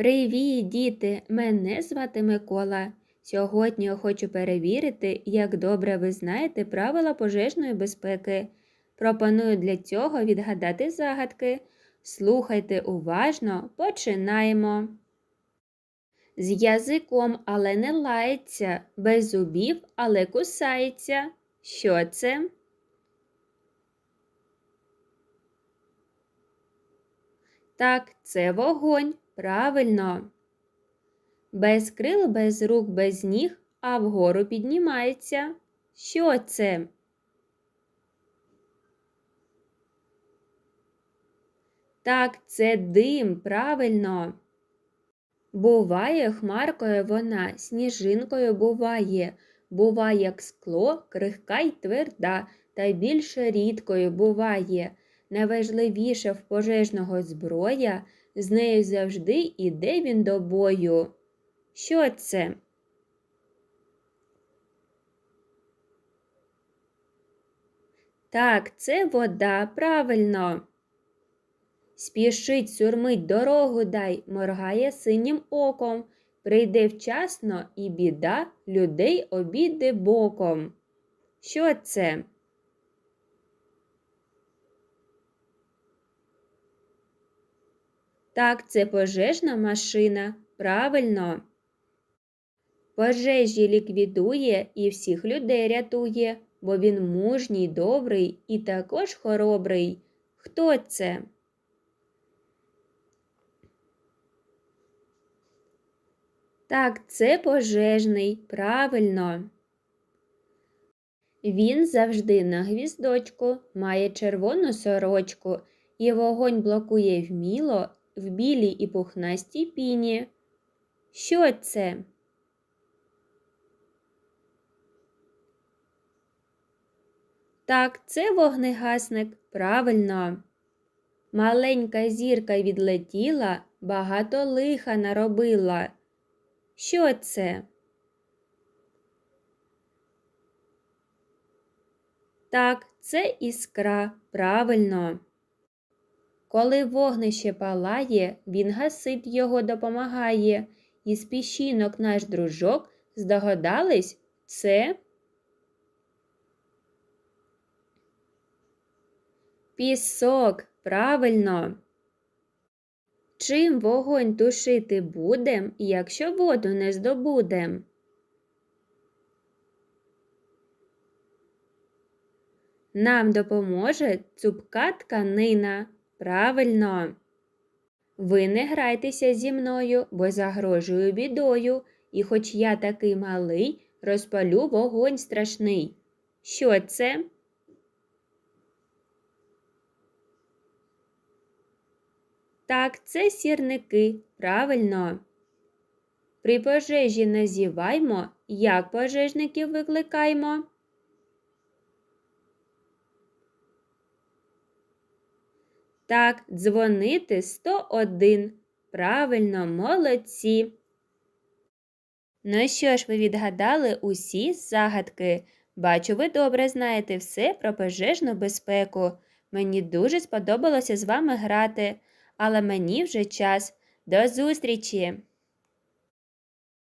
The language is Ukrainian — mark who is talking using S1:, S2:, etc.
S1: Привіт, діти! Мене звати Микола. Сьогодні я хочу перевірити, як добре ви знаєте правила пожежної безпеки. Пропоную для цього відгадати загадки. Слухайте уважно, починаємо. З язиком, але не лається, без зубів, але кусається. Що це? Так, це вогонь. Правильно. Без крил, без рук, без ніг, а вгору піднімається. Що це? Так, це дим, правильно. Буває хмаркою вона, сніжинкою буває, буває, як скло, крихка й тверда, та більше рідкою буває. Найважливіше в пожежного зброя, з нею завжди іде він до бою. Що це? Так, це вода, правильно. Спішить, сурмить, дорогу дай, моргає синім оком. Прийде вчасно і біда людей обійде боком. Що це? Так, це пожежна машина. Правильно. Пожежі ліквідує і всіх людей рятує, бо він мужній, добрий і також хоробрий. Хто це? Так, це пожежний, правильно. Він завжди на гвіздочку, має червону сорочку, і вогонь блокує вміло в білій і пухнастій піні. Що це? Так, це вогнегасник, правильно. Маленька зірка відлетіла, багато лиха наробила. Що це? Так, це іскра, правильно. Коли вогнище палає, він гасить його допомагає, і з піщинок наш дружок здогадались це пісок, правильно. Чим вогонь тушити будем, якщо воду не здобудем? Нам допоможе цупка тканина. Правильно. Ви не грайтеся зі мною, бо загрожую бідою, і хоч я такий малий, розпалю вогонь страшний. Що це? Так, це сірники, правильно. При пожежі назіваймо, як пожежників викликаймо. Так, дзвонити 101. Правильно, молодці. Ну що ж, ви відгадали усі загадки. Бачу, ви добре знаєте все про пожежну безпеку. Мені дуже сподобалося з вами грати, але мені вже час. До зустрічі!